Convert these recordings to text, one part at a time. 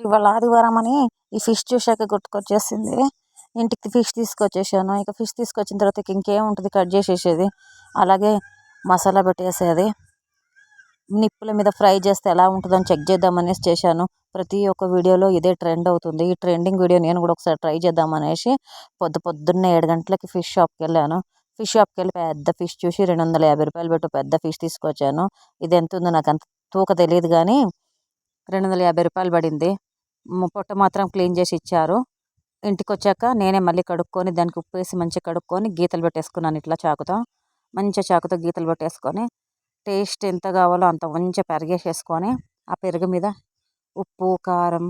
ఇవాళ ఆదివారం అని ఈ ఫిష్ చూశాక గుర్తుకొచ్చేసింది. ఇంటికి ఫిష్ తీసుకొచ్చేసాను. ఇక ఫిష్ తీసుకొచ్చిన తర్వాత ఇంకేం ఉంటుంది? కట్ చేసేసేది. అలాగే మసాలా పెట్టేసేది. నిప్పుల మీద ఫ్రై చేస్తే ఎలా ఉంటుందని చెక్ చేద్దామనేసి చేశాను. ప్రతి ఒక్క వీడియోలో ఇదే ట్రెండ్ అవుతుంది. ఈ ట్రెండింగ్ వీడియో నేను కూడా ఒకసారి ట్రై చేద్దామనేసి పొద్దు పొద్దున్నే ఏడు గంటలకి ఫిష్ షాప్కి వెళ్ళాను ఫిష్ షాప్కి వెళ్ళి పెద్ద ఫిష్ చూసి రెండు వందల యాభై రూపాయలు పెట్టు పెద్ద ఫిష్ తీసుకొచ్చాను. ఇది ఎంత ఉందో నాకు అంత తూక తెలియదు కానీ రెండు వందల యాభై రూపాయలు పడింది. పొట్ట మాత్రం క్లీన్ చేసి ఇచ్చారు. ఇంటికి వచ్చాక నేనే మళ్ళీ కడుక్కొని దానికి ఉప్పు వేసి మంచిగా కడుక్కొని గీతలు పెట్టేసుకున్నాను. ఇట్లా చాకుతో మంచిగా చాకుతో గీతలు పెట్టేసుకొని టేస్ట్ ఎంత కావాలో అంత మంచిగా పెరిగేసేసుకొని ఆ పెరుగు మీద ఉప్పు కారం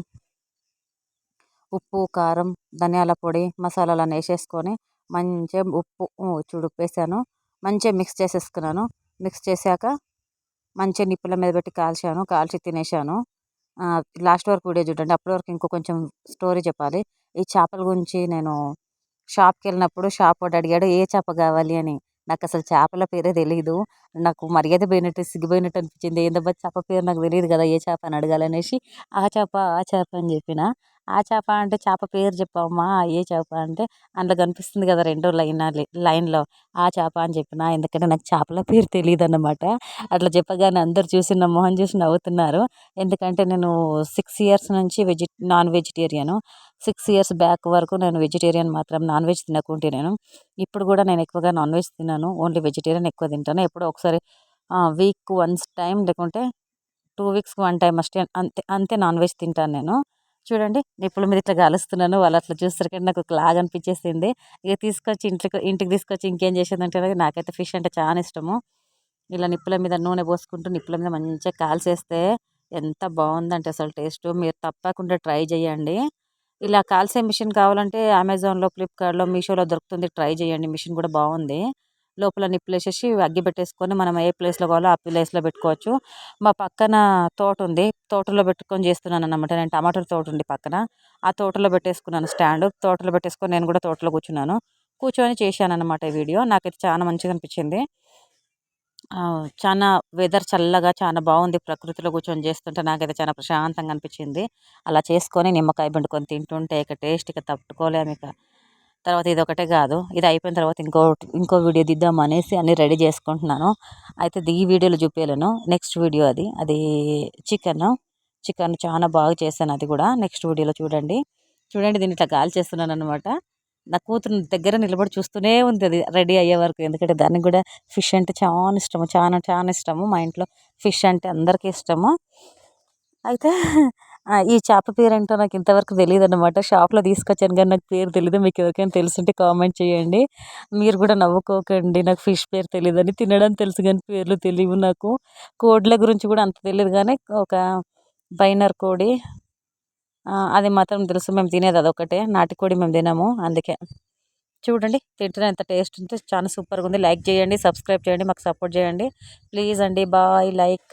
ఉప్పు కారం ధనియాల పొడి మసాలాలు వేసేసుకొని మంచిగా ఉప్పు చూడు ఉప్పు వేసాను మంచిగా మిక్స్ చేసేసుకున్నాను. మిక్స్ చేశాక మంచిగా నిప్పుల మీద పెట్టి కాల్చాను. కాల్చి తినేసాను లాస్ట్ వరకు వీడియో చూడండి. అప్పటి వరకు ఇంకో కొంచెం స్టోరీ చెప్పాలి. ఈ చేపల గురించి నేను షాప్కి వెళ్ళినప్పుడు షాప్ వాడు అడిగాడు ఏ చేప కావాలి? అని. నాకు అసలు చేపల పేరే తెలియదు నాకు మర్యాద పోయినట్టు సిగ్గిపోయినట్టు అనిపించింది. ఏందబ్బా చేప పేరు నాకు తెలియదు కదా ఏ చేప అని అడగాలనేసి ఆ చేప ఆ చేప అని చెప్పిన. ఆ చేప అంటే చేప పేరు చెప్పమ్మా ఏ చేప అంటే అందులో కనిపిస్తుంది కదా రెండో లైన్ లైన్లో ఆ చేప అని చెప్పిన ఎందుకంటే నాకు చేపల పేరు తెలియదు అన్నమాట అట్లా చెప్పగానే అందరు చూసి నా మొహం చూసి నవ్వుతున్నారు. ఎందుకంటే నేను సిక్స్ ఇయర్స్ నుంచి veg non vegetarian. Six years back వరకు నేను వెజిటేరియన్ మాత్రం నాన్ వెజ్ తినకుంటే నేను ఇప్పుడు కూడా నేను ఎక్కువగా నాన్ వెజ్ తిన్నాను ఓన్లీ వెజిటేరియన్ ఎక్కువ తింటాను. ఎప్పుడో ఒకసారి వీక్ వన్స్ టైం లేకుంటే టూ వీక్స్కి వన్ టైం అస్టే అంతే అంతే నాన్ వెజ్ తింటాను నేను. చూడండి నిప్పుల మీద ఇట్లా కలుస్తున్నాను వాళ్ళు అట్లా చూస్తారు నాకు ఒక అనిపించేసింది. ఇక తీసుకొచ్చి ఇంటికి ఇంటికి తీసుకొచ్చి ఇంకేం చేసేదంటే నాకైతే ఫిష్ అంటే చాలా ఇష్టము. ఇలా నిప్పుల మీద నూనె పోసుకుంటూ నిప్పుల మీద మంచిగా కాల్చేస్తే ఎంత బాగుందంటే అసలు టేస్ట్. మీరు తప్పకుండా ట్రై చేయండి. ఇలా కాల్సే మిషన్ కావాలంటే అమెజాన్లో ఫ్లిప్కార్ట్లో మీషోలో దొరుకుతుంది. ట్రై చేయండి మిషన్ కూడా బాగుంది. లోపల నిప్పులు వేసేసి అగ్గి పెట్టేసుకొని మనం ఏ ప్లేస్లో కావాలో ఆ ప్లేస్లో పెట్టుకోవచ్చు. మా పక్కన తోట ఉంది తోటలో పెట్టుకొని చేస్తున్నాను అనమాట నేను టమాటాల తోట ఉంది పక్కన. ఆ తోటలో పెట్టేసుకున్నాను స్టాండ్. తోటలో పెట్టేసుకొని నేను కూడా తోటలో కూర్చున్నాను. కూర్చొని చేశాను అనమాట ఈ వీడియో. నాకైతే చాలా మంచిగా అనిపించింది. చాలా వెదర్ చల్లగా చాలా బాగుంది. ప్రకృతిలో కూర్చొని చేస్తుంటే నాకైతే చాలా ప్రశాంతంగా అనిపించింది. అలా చేసుకొని నిమ్మకాయ పిండుకొని తింటుంటే ఇక టేస్ట్ ఇక తట్టుకోలేము ఇక. తర్వాత ఇది ఒకటే కాదు. ఇది అయిపోయిన తర్వాత ఇంకో ఇంకో వీడియో తీద్దాం అనేసి అన్నీ రెడీ చేసుకుంటున్నాను. అయితే ఈ వీడియోలో చూపించలేను నెక్స్ట్ వీడియో అది. అది చికెన్. చికెన్ చాలా బాగా చేశాను అది కూడా. నెక్స్ట్ వీడియోలో చూడండి. చూడండి దీన్ని ఇట్లా గాలి చేస్తున్నాను అనమాట నా కూతురు దగ్గర నిలబడి చూస్తూనే ఉంది అది రెడీ అయ్యే వరకు. ఎందుకంటే దానికి కూడా ఫిష్ అంటే చాలా ఇష్టము. చాలా చాలా ఇష్టము. మా ఇంట్లో ఫిష్ అంటే అందరికీ ఇష్టము. అయితే ఈ చేప పేరు ఏంటో నాకు ఇంతవరకు తెలియదు అనమాట షాప్లో తీసుకొచ్చాను కానీ నాకు పేరు తెలియదు మీకు ఎవరికైనా తెలుసుంటే కామెంట్ చేయండి. మీరు కూడా నవ్వుకోకండి. నాకు ఫిష్ పేరు తెలియదని తినడం తెలుసు కానీ పేర్లు తెలియవు నాకు. కోడ్ల గురించి కూడా అంత తెలియదు కానీ ఒక బైనర్ కోడి అది మాత్రం తెలుసు. మేము తినేది అదొకటే నాటుకోడి మేము తినము. అందుకే చూడండి తింటున్న ఎంత టేస్ట్ ఉంటే చాలా సూపర్గా ఉంది. లైక్ చేయండి సబ్స్క్రైబ్ చేయండి మాకు సపోర్ట్ చేయండి. ప్లీజ్ అండి బాయ్ లైక్.